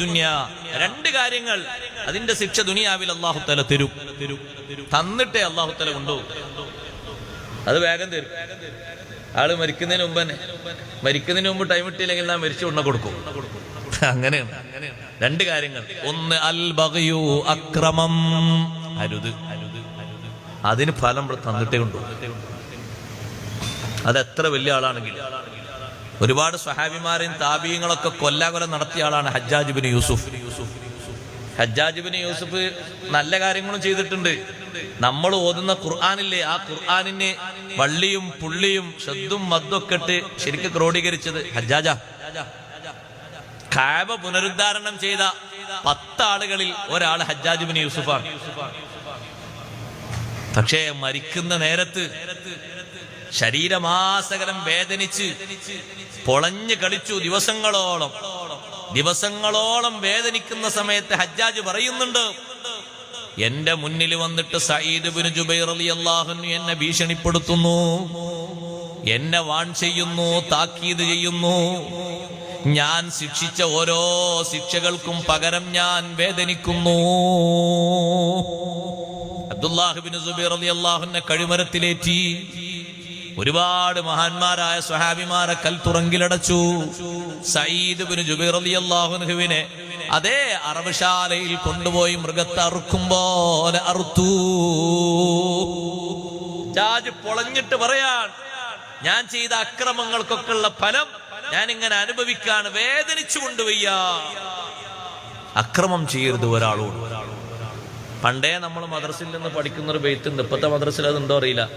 ദുന്യ രണ്ട് കാര്യങ്ങൾ അതിന്റെ ശിക്ഷ ദുനിയാവിൽ അള്ളാഹു തല തരും. തന്നിട്ടേ അള്ളാഹു തല കൊണ്ടു അത് വേഗം തരും. ആൾ മരിക്കുന്നതിന് മുമ്പ് തന്നെ. മരിക്കുന്നതിന് മുമ്പ് ടൈം ഇട്ടില്ലെങ്കിൽ നാം മരിച്ചു ഉണ്ണ കൊടുക്കും. അങ്ങനെയാണ്. രണ്ട് കാര്യങ്ങൾ. ഒന്ന് അൽ ബഗയു അക്രമം. അരുത്. അതിന് ഫലം തന്നിട്ടേ കൊണ്ടു അത് എത്ര വലിയ ആളാണെങ്കിലും. ഒരുപാട് സ്വഹാബിമാരെയും താപീയങ്ങളൊക്കെ കൊല്ലാകൊല നടത്തിയ ആളാണ് Hajjaj bin Yusuf. Hajjaj bin Yusuf നല്ല കാര്യങ്ങളും ചെയ്തിട്ടുണ്ട്. നമ്മൾ ഓതുന്ന ഖുർആാനില്ലേ? ആ ഖുർആാനിന് വള്ളിയും പുള്ളിയും ശബ്ദും മദ്ദൊക്കെ ഇട്ട് ശരിക്കും ക്രോഡീകരിച്ചത് ഹജ്ജാജ. കാബ പുനരുദ്ധാരണം ചെയ്ത പത്താളുകളിൽ ഒരാൾ ഹജ്ജാജ് ബിൻ യൂസുഫാണ്. പക്ഷേ മരിക്കുന്ന നേരത്ത് ശരീരമാസകലം വേദനിച്ച് പൊളഞ്ഞു കളിച്ചു ദിവസങ്ങളോളം. ദിവസങ്ങളോളം വേദനിക്കുന്ന സമയത്ത് ഹജ്ജാജ് പറയുന്നുണ്ട് എന്റെ മുന്നിൽ വന്നിട്ട് സയ്യിദ് ബിൻ ജുബൈർ അലി അള്ളാഹുനു എന്നെ ഭീഷണിപ്പെടുത്തുന്നു. എന്നെ വാൺ ചെയ്യുന്നു താക്കീത് ചെയ്യുന്നു. ഞാൻ ശിക്ഷിച്ച ഓരോ ശിക്ഷകൾക്കും പകരം ഞാൻ വേദനിക്കുന്നു. അബ്ദുല്ലാഹിബിൻ കഴിമരത്തിലേറ്റി. ഒരുപാട് മഹാന്മാരായ സ്വഹാബിമാരെ കൽത്തുറങ്കിലടച്ചു. സയ്യിദ് ബിൻ ജുബൈർ അലി അള്ളാഹുനുഹുവിനെ അതേ അറബ്ശാലയിൽ കൊണ്ടുപോയി മൃഗത്തെ അറുക്കും പോലെ അറുത്തു. ജാജ് പൊളഞ്ഞിട്ട് പറയാൻ ഞാൻ ചെയ്ത അക്രമങ്ങൾക്കൊക്കെ ഉള്ള ഫലം ഞാൻ ഇങ്ങനെ അനുഭവിക്കാണ്. വേദനിച്ചു കൊണ്ടുവയ്യ അക്രമം ചെയ്യരുത് ഒരാളോട്. പണ്ടേ നമ്മൾ മദ്രസിൽ നിന്ന് പഠിക്കുന്ന ഒരു ബെയ്ത്ത് ഉണ്ട്. ഇപ്പത്തെ മദ്രസിൽ അത് ഉണ്ടോ അറിയില്ല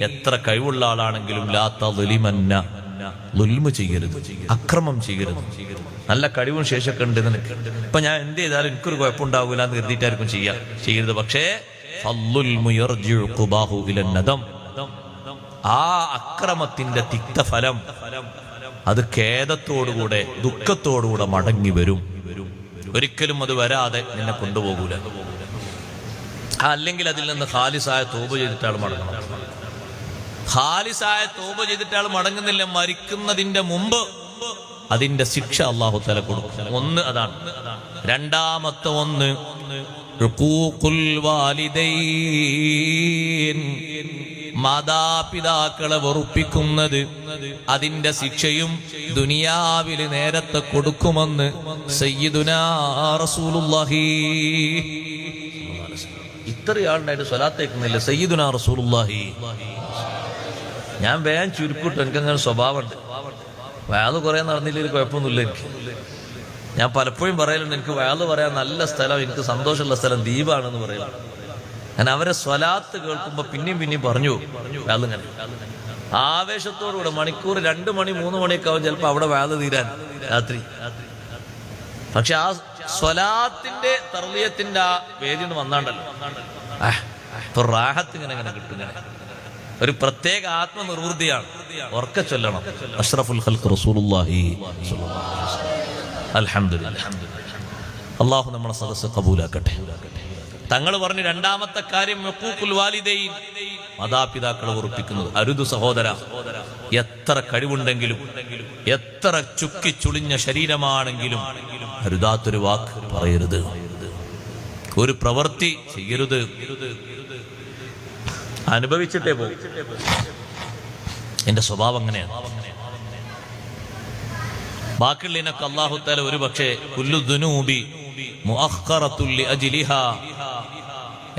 എത്ര കഴിവുള്ള ആളാണെങ്കിലും ലാത്തലിമന്ന ലുൽമ ചെയ്യരുത് അക്രമം ചെയ്യരുത്. നല്ല കഴിവും ശേഷമൊക്കെ ഉണ്ട് നിനക്ക്. ഇപ്പൊ ഞാൻ എന്ത് ചെയ്താലും എനിക്കൊരു കുഴപ്പമുണ്ടാവില്ല എന്ന് കരുതിയിട്ടായിരിക്കും ചെയ്യാം. ചെയ്യരുത്. പക്ഷേ ആ അക്രമത്തിന്റെ തിക്തഫലം അത് ഖേദത്തോടുകൂടെ ദുഃഖത്തോടുകൂടെ മടങ്ങി വരും. ഒരിക്കലും അത് വരാതെ നിന്നെ കൊണ്ടുപോകൂല. അല്ലെങ്കിൽ അതിൽ നിന്ന് ഖാലിസായ തോപ് ചെയ്തിട്ടാൾ മടങ്ങണം ഖാലിസായ തോപ് ചെയ്തിട്ടാൾ മടങ്ങുന്നില്ല. മരിക്കുന്നതിന്റെ മുമ്പ് അതിന്റെ ശിക്ഷ അള്ളാഹു തല കൊടുക്കും. ഒന്ന് അതാണ്. രണ്ടാമത്തെ ഒന്ന് മാതാപിതാക്കളെ വെറുപ്പിക്കുന്നത് അതിന്റെ ശിക്ഷയും ദുനിയാവിൽ നേരത്തെ കൊടുക്കുമെന്ന് സയ്യിദുനാ റസൂലുള്ളാഹി. ഇത്രയാളുണ്ടായിട്ട് സ്വലാത്തേക്കുന്നില്ല സയ്യിദുനാ റസൂലുള്ളാഹി. ഞാൻ വേഗം ചുരുക്കിട്ടു എനിക്കങ്ങനെ സ്വഭാവമുണ്ട്. അത് കുറെ നടന്നില്ലെങ്കിൽ കുഴപ്പമൊന്നുമില്ല എനിക്ക്. ഞാൻ പലപ്പോഴും പറയലുണ്ട് എനിക്ക് വയാൾ പറയാൻ നല്ല സ്ഥലം എനിക്ക് സന്തോഷമുള്ള സ്ഥലം ദ്വീപാണെന്ന് പറയലും ഞാൻ അവരെ സ്വലാത്ത് കേൾക്കുമ്പോ പിന്നെയും പിന്നെയും പറഞ്ഞു വേളിങ്ങനെ ആവേശത്തോടുകൂടെ മണിക്കൂർ രണ്ട് മണി മൂന്ന് മണിയൊക്കെ ആവും ചിലപ്പോ അവിടെ വേള തീരാൻ രാത്രി. പക്ഷെ ആ സ്വലാത്തിന്റെ തർലീയത്തിന്റെ ആ വേദി വന്നാണ്ടല്ലോ. ഇപ്പൊ ഇങ്ങനെ ഇങ്ങനെ കിട്ടും ഒരു പ്രത്യേക ആത്മനിർവൃതിയാണ്. ഉറക്കെ ചൊല്ലണം. അഷ്റഫുൽ ഹൽക്ക് റസൂലുള്ളാഹി അള്ളാഹു നമ്മളെ സദസ്സ് കബൂലാക്കട്ടെ. തങ്ങൾ പറഞ്ഞു രണ്ടാമത്തെ കാര്യം വാലിദൈൻ. മാതാപിതാക്കളെ ഉറപ്പിക്കുന്നത് അരുതു സഹോദര എത്ര കഴിവുണ്ടെങ്കിലും എത്ര ചുക്കി ചുളിഞ്ഞ ശരീരമാണെങ്കിലും അരുതാത്തൊരു വാക്ക് പറയരുത്. ഒരു പ്രവൃത്തി ചെയ്യരുത്. അനുഭവിച്ചിട്ടേ പോകും എന്റെ സ്വഭാവം അങ്ങനെയാണ്. ബാക്കിയുള്ളതിനൊക്കെ അള്ളാഹു തല ഒരു പക്ഷേ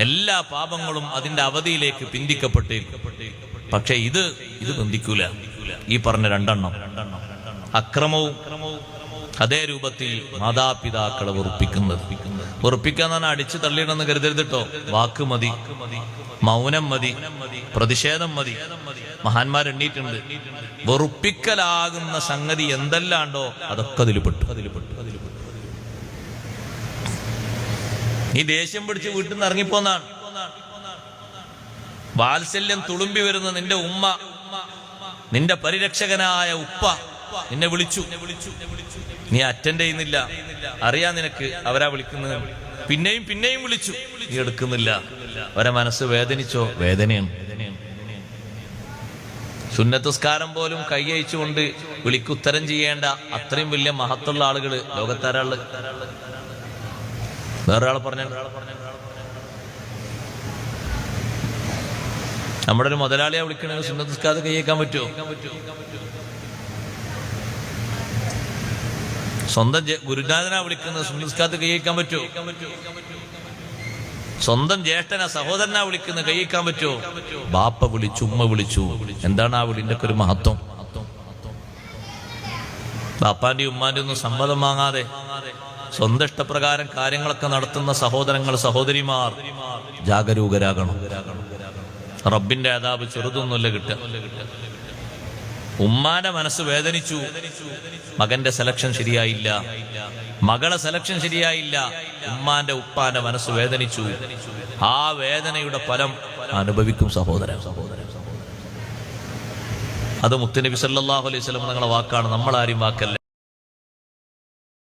എല്ലാ പാപങ്ങളും അതിന്റെ അവധിയിലേക്ക് പിന്തിക്കപ്പെട്ടേക്കും. പക്ഷെ ഇത് ഇത് ബന്ധിക്കൂല. ഈ പറഞ്ഞ രണ്ടെണ്ണം. അക്രമവും അതേ രൂപത്തിൽ മാതാപിതാക്കളെ ഉറപ്പിക്കുന്നത്. ഉറപ്പിക്കാൻ തന്നെ അടിച്ചു തള്ളിയിടന്ന് കരുതരുതിട്ടോ വാക്ക് മതി മൗനം മതി പ്രതിഷേധം മതി. മഹാന്മാർ എണ്ണീട്ടുണ്ട്. വെറുപ്പിക്കലാകുന്ന സംഗതി എന്തെല്ലാണ്ടോ അതൊക്കെ അതിൽ പെട്ടു അതിൽ പെട്ടു അതിൽ പെട്ടു നീ ദേഷ്യം പിടിച്ച് വീട്ടിൽ നിന്ന് ഇറങ്ങിപ്പോന്നാണ്. വാത്സല്യം തുളുമ്പി വരുന്ന നിന്റെ ഉമ്മ നിന്റെ പരിരക്ഷകനായ ഉപ്പ നിന്നെ വിളിച്ചു. നീ അറ്റൻഡ് ചെയ്യുന്നില്ല. അറിയാൻ നിനക്ക് അവരാ വിളിക്കുന്നത്. പിന്നെയും പിന്നെയും വിളിച്ചു. നീ എടുക്കുന്നില്ല. അവരെ മനസ്സ് വേദനിച്ചോ? വേദനയാണ്. സുന്നത്തസ്കാരം പോലും കൈയച്ചുകൊണ്ട് വിളിക്കുത്തരം ചെയ്യേണ്ട അത്രയും വലിയ മഹത്തുള്ള ആളുകൾ ലോകത്താരാൾ? വേറെ ആളെ പറഞ്ഞ? നമ്മുടെ ഒരു മുതലാളിയെ വിളിക്കണമെങ്കിൽ സുന്നത്തസ്കാരം കൈയേക്കാൻ പറ്റുമോ? സ്വന്തം ഗുരുനാഥനാ വിളിക്കുന്നത് സുനിസ്കാത്ത് കൈയേക്കാൻ പറ്റുമോ? സ്വന്തം ജ്യേഷ്ഠന സഹോദരനാ വിളിക്കുന്നത് കൈയ്ക്കാൻ പറ്റുമോ? ബാപ്പ വിളിച്ചു ഉമ്മ വിളിച്ചു. എന്താണ് ആ ഒക്കെ ഒരു മഹത്വം? ബാപ്പാന്റെ ഉമ്മാന്റെ ഒന്നും സമ്മതം വാങ്ങാതെ സ്വന്തം ഇഷ്ടപ്രകാരം കാര്യങ്ങളൊക്കെ നടത്തുന്ന സഹോദരങ്ങൾ സഹോദരിമാർ ജാഗരൂകരാകണം. റബ്ബിന്റെ അതാപ് ചെറുതൊന്നുമല്ല കിട്ടുക. ഉമ്മാന്റെ മനസ്സ് വേദനിച്ചു. മകന്റെ സെലക്ഷൻ ശരിയായില്ല. മകളെ സെലക്ഷൻ ശരിയായില്ല. ഉമ്മാന്റെ ഉപ്പാന്റെ മനസ്സ് വേദനിച്ചു. ആ വേദനയുടെ ഫലം അനുഭവിക്കും സഹോദരൻ. അത് മുത്തുനബി സല്ലാഹു അലൈഹി സ്വലം നിങ്ങളെ വാക്കാണ്. നമ്മളാരും വാക്കല്ല.